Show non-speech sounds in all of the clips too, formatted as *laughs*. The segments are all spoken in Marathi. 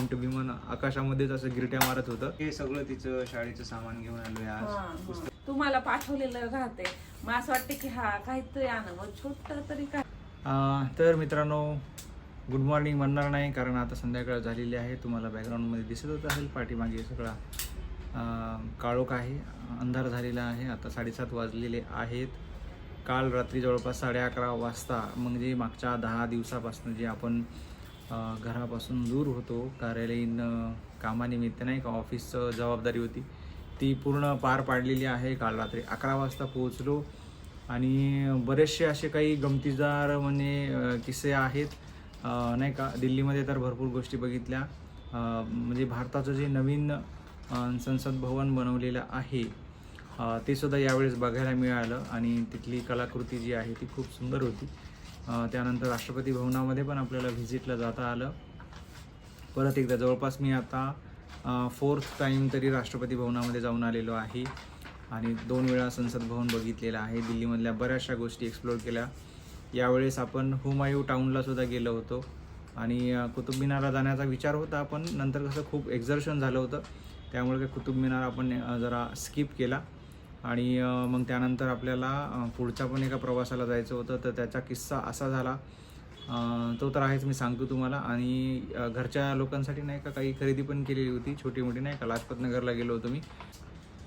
मिनिटं विमान आकाशामध्येच असं गिरट्या मारत होतं. हे सगळं तिचं शाळेचं सामान घेऊन आलोय आज. पुस्तक तुम्हाला पाठवलेलं राहते. मग असं वाटतं की हा काहीतरी आणावं छोट तरी काय? अं, तर मित्रांनो गुड मॉर्निंग म्हणणार नाही कारण आता संध्याकाळ झालेली आहे. तुम्हाला बॅकग्राऊंडमध्ये दिसतच असेल पाठीमागे सगळा अं, काळोख आहे अंधार झालेला आहे. आता साडेसात वाजलेले आहेत. काल रात्री जवळपास साडे अकरा वाजता म्हणजे मागच्या दहा दिवसापासून जे आपण घरापासून दूर होतो. कार्यालयीन कामानिमित्त नाही का ऑफिसचं जबाबदारी होती. ती पूर्ण पार पाडलेली आहे. काल रात्री अकरा वाजता पोहोचलो. आणि बरेचसे असे काही गमतीदार म्हणजे किस्से आहेत. नाही का दिल्लीमध्ये तर भरपूर गोष्टी बघितल्या. म्हणजे भारताचं जे नवीन संसद भवन बनवलेलं आहे ते सुद्धा यावेळेस बघायला मिळालं. आणि तिथली कलाकृती जी आहे ती खूप सुंदर होती. त्यानंतर राष्ट्रपती भवनामध्ये पण आपल्याला व्हिजिटला जाता आलं. परत एकदा जवळपास मी आता फोर्थ टाईम तरी राष्ट्रपती भवनामध्ये जाऊन आलेलो आहे. आणि दोन वेळा संसद भवन बघितलेलं आहे. दिल्लीमधल्या बऱ्याचशा गोष्टी एक्सप्लोर केल्या. यावेळेस आपण हुमायू टाऊनला सुद्धा गेलो होतो. आणि कुतुब मिनारला जाण्याचा विचार होता पण नंतर कसं खूप एक्झर्शन झालं होतं. त्यामुळे काय कुतुब मिनार आपण जरा स्किप केला. आणि मग त्यानंतर आपल्याला पुढच्या पण एका प्रवासाला जायचं होतं तर त्याचा किस्सा असा झाला. तो तर आहेच मी सांगतो तुम्हाला. आणि घरच्या लोकांसाठी नाही का काही खरेदी पण केलेली होती छोटी मोठी नाही का. लाजपत नगरला गेलो होतो मी.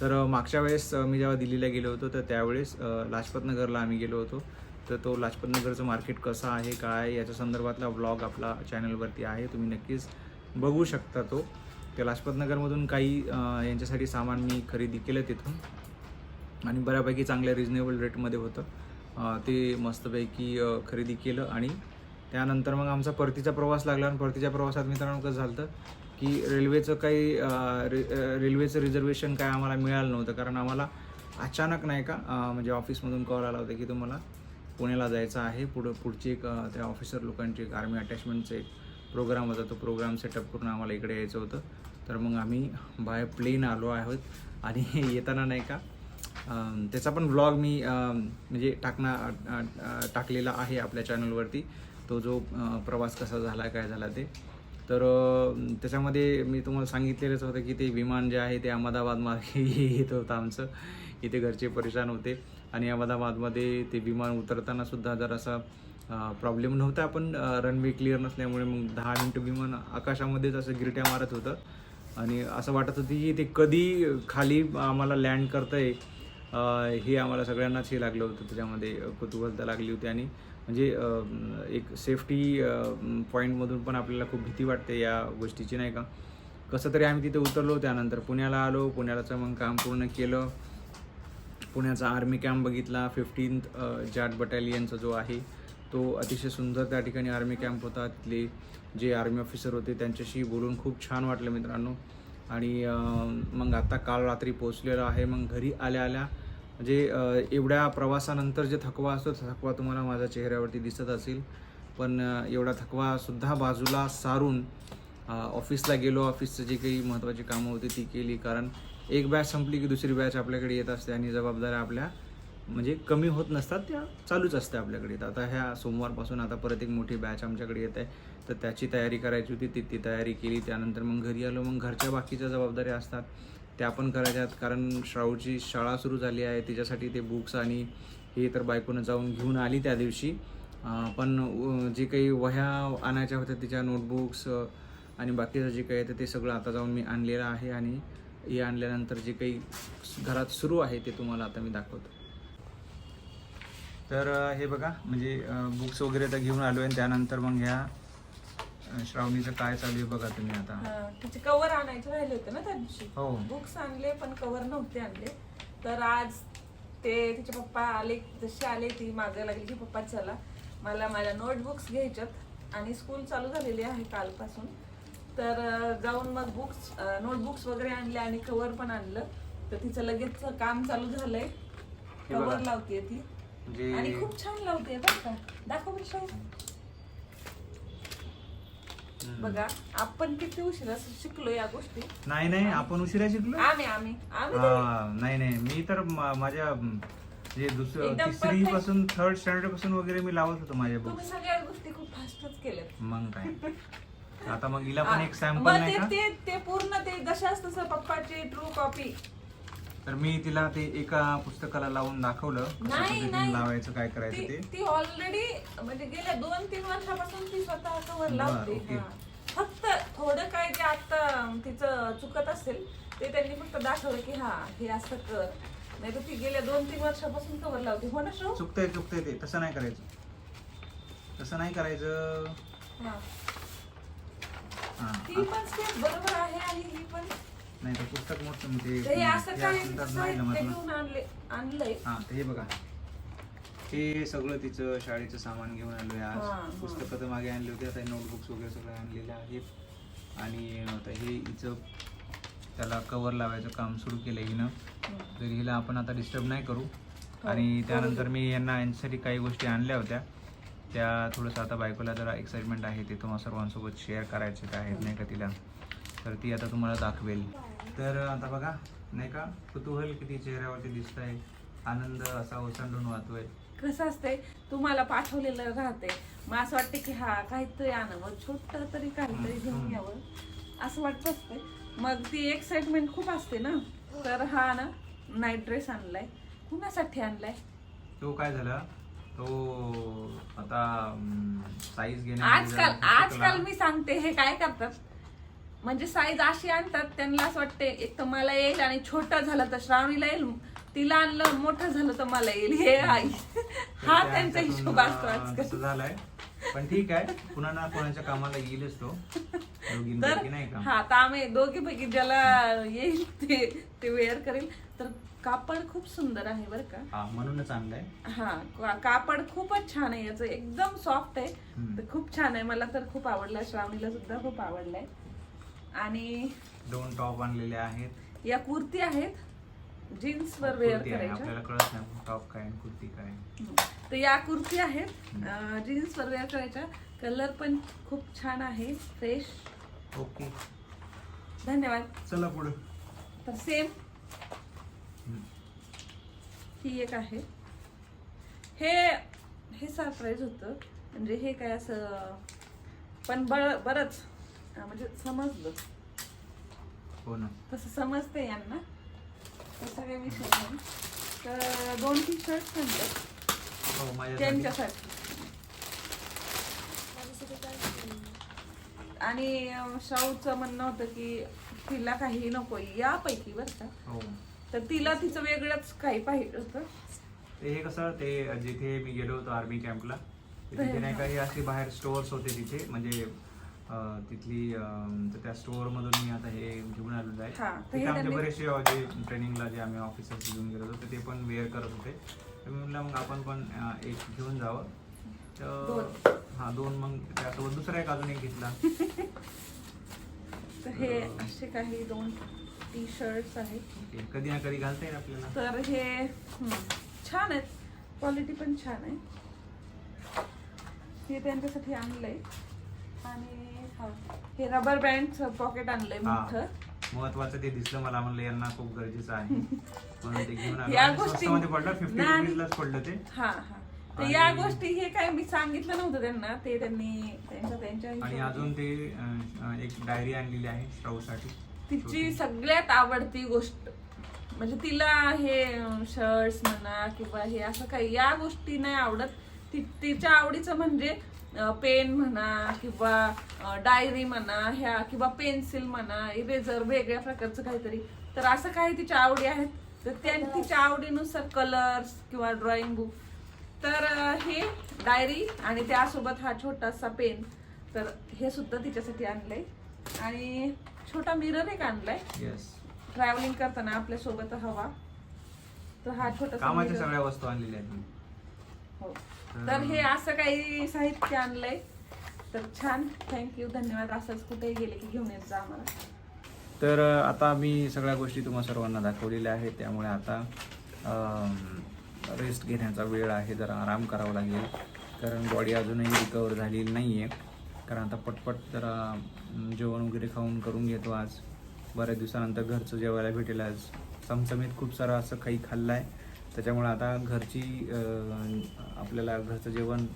तर मागच्या वेळेस मी जेव्हा दिल्लीला गेलो होतो तर त्यावेळेस लाजपतनगरला लाजपत नगरला आम्ही गेलो होतो. तर तो लाजपत नगरचं मार्केट कसं आहे काय याच्या संदर्भातला ब्लॉग आपला चॅनलवरती आहे तुम्ही नक्कीच बघू शकता तो. त्या लाजपत नगरमधून काही यांच्यासाठी सामान मी खरेदी केलं तिथून. आणि बऱ्यापैकी चांगल्या रिजनेबल रेटमध्ये होतं. ते मस्तपैकी खरेदी केलं आणि त्यानंतर मग आमचा परतीचा प्रवास लागला आणि परतीच्या प्रवासात मित्रांनो कसं झालं होतं की रेल्वेचं काही रे रेल्वेचं रिझर्वेशन काय आम्हाला मिळालं नव्हतं. कारण आम्हाला अचानक नाही का म्हणजे ऑफिसमधून कॉल आला होता की तुम्हाला पुण्याला जायचं आहे. पुढं पुढची एक त्या ऑफिसर लोकांची एक आर्मी अटॅचमेंटचा एक प्रोग्राम होता. तो प्रोग्राम सेटअप करून आम्हाला इकडे यायचं होतं. तर मग आम्ही बाय प्लेन आलो आहोत. आणि *laughs* येताना नाही का त्याचा पण व्लॉग मी म्हणजे टाकणार टाकलेला आहे आपल्या चॅनलवरती तो जो प्रवास कसा झाला काय झाला ते. तर त्याच्यामध्ये मी तुम्हाला सांगितलेलंच होतं की ते विमान जे आहे ते अहमदाबाद मार्गे *laughs* येत होतं आमचं. इथे घरचे परेशान होते. आणि अहमदाबादमध्ये ते विमान उतरताना सुद्धा जरासा प्रॉब्लेम नव्हता. पण रनवे क्लिअर नसल्यामुळे मग दहा मिनटं विमान आकाशामध्येच असं गिरट्या मारत होतं. आणि असं वाटत होती की ते कधी खाली आम्हाला लँड करतं आहे हे आम्हाला सगळ्यांनाच हे लागलं होतं. त्याच्यामध्ये कुतूहलता लागली होती आणि म्हणजे एक सेफ्टी पॉईंटमधून पण आपल्याला खूप भीती वाटते या गोष्टीची नाही का? कसं तरी आम्ही तिथे उतरलो त्यानंतर पुण्याला आलो. पुण्यालाचं मग काम पूर्ण केलं. पुण्याचा आर्मी कॅम्प बघितला. फिफ्टीन्थ जाट बटालियनचा जो आहे तो अतिशय सुंदर त्या ठिकाणी आर्मी कॅम्प होता. तिथले जे आर्मी ऑफिसर होते त्यांच्याशी बोलून खूप छान वाटलं मित्रांनो. आणि मग आता काल रात्री पोचलेलो आहे मग घरी आल्या आल्या म्हणजे एवढ्या प्रवासानंतर जे थकवा असतो थकवा तुम्हाला माझ्या चेहऱ्यावरती दिसत असेल. पण एवढा थकवासुद्धा बाजूला सारून ऑफिसला गेलो. ऑफिसचं जी काही महत्त्वाची कामं होती ती केली. कारण एक बॅच संपली की दुसरी बॅच आपल्याकडे येत असते आणि जबाबदाऱ्या आपल्या म्हणजे कमी होत नसतात त्या चालूच असते आपल्याकडे. तर आता ह्या सोमवारपासून आता परत एक मोठी बॅच आमच्याकडे येत आहे. तर त्याची तयारी करायची होती ती ती तयारी केली. त्यानंतर मग घरी आलो मग घरच्या बाकीच्या जबाबदाऱ्या असतात. त्या पण करायच्यात कारण श्रावची शाळा सुरू झाली आहे. तिच्यासाठी ते बुक्स आणि हे तर बायकोनं जाऊन घेऊन आली त्या दिवशी. पण जे काही वह्या आणायच्या होत्या तिच्या नोटबुक्स आणि बाकीचं जे काही आहे ते सगळं आता जाऊन मी आणलेलं आहे. आणि हे आणल्यानंतर जे काही घरात सुरू आहे ते तुम्हाला आता मी दाखवतो. तर हे बघा म्हणजे बुक्स वगैरे तर घेऊन आलो आहे त्यानंतर मग ह्या श्रावणीचं काय चालू आहे बघा तुम्ही आता. हा, तिचे कवर आणायचे राहिले होते ना त्या दिवशी हो. बुक्स आणले पण कवर नव्हते आणले. तर आज ते तिचे पप्पा आले जसे आले ती मागे लागली की पप्पा चला. मला माझ्या नोटबुक्स घ्यायच्यात आणि स्कूल चालू झालेली आहे कालपासून. तर जाऊन मग बुक्स नोटबुक्स वगैरे आणले आणि कवर पण आणलं. तर तिचं लगेच काम चालू झालंय. कवर लावते ती. आणि म्हणजे खूप छान लावते बरं का. दाखव बरं शाहू. हम्म. बघा आपण किती उशिरा शिकलो या गोष्टी. नाही नाही आपण उशिरा शिकलो आम्ही आम्ही आम्ही हा, नाही नाही मी तर मा- माझ्या अं, जे दुसरं एकदम तिसरी perfect. पासून थर्ड स्टँडर्डपासून वगैरे मी लावत होतो माझ्या तुम्ही बुक्स सगळ्या गोष्टी खूप फास्टच केल्यात. मग काय? आता मग हिला पण एक मग सॅम्पल ते नाही का? ते ते पूर्ण ते जशाच तसं पप्पाची ट्रू कॉपी तर मी तिला ते एका पुस्तकाला लावून दाखवलं कसं नाही, पद्धतीने नाही. लावायचं काय करायचं ती ते. ती ऑलरेडी म्हणजे गेल्या दोन तीन वर्षापासून ती स्वतः कवर बरं, लावते. ओके. हा. फक्त थोडं काय जे आता तिचं चुकत असेल ते त्यांनी फक्त दाखवलं की हा हे असं कर. नाही तर ती गेल्या दोन तीन वर्षापासून कवर लावते. हो ना शो चुकतंय चुकतंय ते. तसं नाही करायचं. तसं नाही करायचं. हा. हा. ती पण स्टेप बरोबर आहे आणि ही पण नाही तर पुस्तक मोठं ते ते असं हे काय साहित्य. घेऊन आणले आणलंय? हा ते हे बघा. हे सगळं तिचं शाळेचं सामान घेऊन आलोय हा, आज. पुस्तकं तर मागे आणली होती आता नोटबुक्स वगैरे सगळं आणलेले आहेत आणि आता हे हिचं त्याला कवर लावायचं काम सुरू केलं हिनं. तर हिला आपण आता डिस्टर्ब नाही करू. हो, आणि त्यानंतर. मी यांना यांच्यासाठी काही गोष्टी आणल्या होत्या. त्या थोडंसं आता बायकोला जरा एक्साइटमेंट आहे ते तुम्हा सर्वांसोबत शेअर करायचे काय आहेत नाही का तिला? तर ती आता तुम्हाला दाखवेल. तर आता बघा नाही का? कुतूहल किती चेहऱ्यावरती दिसत आहे आनंद असा ओसंडून वाहतोय. कसं असतंय? तुम्हाला पाठवलेलं राहते मग असं वाटतं की हा काहीतरी आणावं. छोट तरी काहीतरी घेऊन. यावं. असं वाटत असते मग ती एक्साइटमेंट खूप असते ना? तर हा ना नाईट ड्रेस आणलाय. कुणासाठी आणलाय? तो काय झाला? तो आता साईज आजकाल आजकाल मी सांगते हे काय करतात? म्हणजे साईज अशी आणतात त्यांना असं वाटते एक तर मला येईल आणि छोटं झालं तर श्रावणीला येईल तिला आणलं मोठं झालं तर मला येईल. हे आई. हा त्यांचा हिशोब असतो आजकाल. कसं झालंय. पण ठीक आहे कुणा ना कोणाच्या कामाला येईलच तो. तर दोघींपैकी नाही का? हा तर आम्ही दोघीपैकी ज्याला येईल ते ते वेअर करेल. तर कापड खूप सुंदर आहे बरं का. हा म्हणूनच आणलाय. हा कापड खूपच छान आहे याचं एकदम सॉफ्ट आहे. तर खूप छान आहे मला तर खूप आवडलं श्रावणीला सुद्धा खूप आवडलंय. आणि दोन टॉप आणलेले आहेत. या कुर्ती आहेत. जीन्स वर वेअर कुर्ती आहे, करायच्या. आपल्याला कळत नाही टॉप काय आणि कुर्ती काय. हम्म. तर या कुर्ती आहेत. जीन्स वर वेअर करायच्या. कलर पण खूप छान आहे. Fresh okay. धन्यवाद. चला पुढे. तर सेम ही एक आहे. हे हे सरप्राईज होतं. म्हणजे हे काय असं पण बर बरंच. म्हणजे समजलं. हो ना. तसं समजते यांना. तसा काही विषय नाही तर दोन टी शर्ट हो माझ्यासाठी त्यांच्यासाठी. आणि अं, शाहूचं म्हणणं होतं की तिला काही नको यापैकी बरं का. हो. तर तिला तिचं वेगळंच काही पाहिजे होतं. ते हे कसं ते जिथे मी गेलो होतो आर्मी कॅम्पला तिथे नाही काही असे बाहेर स्टोअर्स होते तिथे म्हणजे तिथली तर त्या स्टोअर मधून मी आता हे घेऊन आलेलो आहे. तिथे आमचे बरेचसे जे ट्रेनिंगला जे आम्ही ऑफिसर्स घेऊन गेलो होतो ते पण वेअर करत होते. तर मी म्हटलं मग आपण पण एक घेऊन जावं. तर हा दोन मग त्यासोबत दुसरा एक अजून एक घेतला. *laughs* तर हे असे काही दोन टी शर्ट्स आहेत. कधी ना कधी घालता येईल आपल्याला. तर हे छान आहेत. क्वालिटी पण छान आहे. हे त्यांच्यासाठी आणलंय. आणि हा हे रबर बँडचं पॉकेट आणलंय हा. मोठं. महत्वाचं ते दिसलं मला म्हणलं यांना खूप गरजेचं आहे. *laughs* म्हणून ते घेऊन आलो. या आणि गोष्टी- स्वस्तामध्ये पडलं फिफ्टी नाही. रुपीजलाच पडलं ते. हा हा. तर आणि- या गोष्टी हे काय मी सांगितलं नव्हतं त्यांना. ते त्यांनी त्यांच्या त्यांच्या आणि हिशोबाने- अजून ते अं, एक डायरी आणलेली आहे श्राऊसाठी तिची सगळ्यात आवडती गोष्ट म्हणजे तिला हे शर्ट्स म्हणा किंवा हे असं काही या गोष्टी नाही आवडत. ती तिच्या आवडीचं म्हणजे पेन म्हणा किंवा डायरी म्हणा ह्या किंवा पेन्सिल म्हणा इरेझर वेगळ्या प्रकारचं काहीतरी. तर असं काही तिच्या आवडी आहेत? तर त्या तिच्या आवडीनुसार कलर्स किंवा ड्रॉइंग बुक तर हे डायरी आणि त्यासोबत हा छोटासा पेन तर हे सुद्धा तिच्यासाठी आणलंय. आणि छोटा मिरर एक आणलाय. येस ट्रॅव्हलिंग करताना आपल्यासोबत हवा. तर हा छोटा कामाच्या सगळ्या वस्तू आणलेल्या आहेत हो. तर हे असं काही साहित्य आणलंय. तर छान. थँक्यू धन्यवाद. असंच कुठेही गेले की घेऊन येत जा आम्हाला. तर आता मी सगळ्या गोष्टी तुम्हा सर्वांना दाखवलेल्या आहेत. त्यामुळे आता रेस्ट घेण्याचा वेळ आहे. जरा आराम करावा लागेल. कारण बॉडी अजूनही रिकवर झालेली नाही आहे कारण आता पटपट जरा जेवण वगैरे खाऊन करून घेतो आज. बऱ्याच दिवसानंतर घरचं जेवायला भेटेल आज. चमचमीत खूप सारं असं काही खाल्लं आहे त्याच्यामुळे आता घरची आपल्याला घरचं जेवण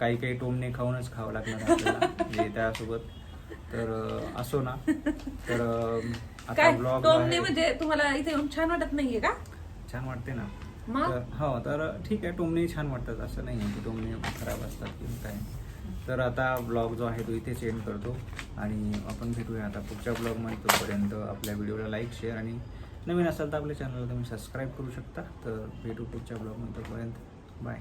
काही काही टोमणे खाऊनच खावं लागणार आपल्याला *laughs* म्हणजे त्यासोबत. तर असो ना. तर आता काय? ब्लॉग टोमणे म्हणजे तुम्हाला इथे येऊन छान वाटत नाहीये का? छान वाटते ना. मग? तर हो तर ठीक आहे टोमणे छान वाटतात असं नाही आहे की टोमणे खराब असतात किंवा काय. तर आता ब्लॉग जो आहे तो इथेच एंड करतो. आणि आपण भेटूया आता पुढच्या ब्लॉगमध्ये तोपर्यंत आपल्या व्हिडिओला लाईक शेअर आणि नवीन असाल तर आपल्या चॅनलला तुम्ही सबस्क्राईब करू शकता. तर भेटू पुढच्या ब्लॉगमध्ये तोपर्यंत बाय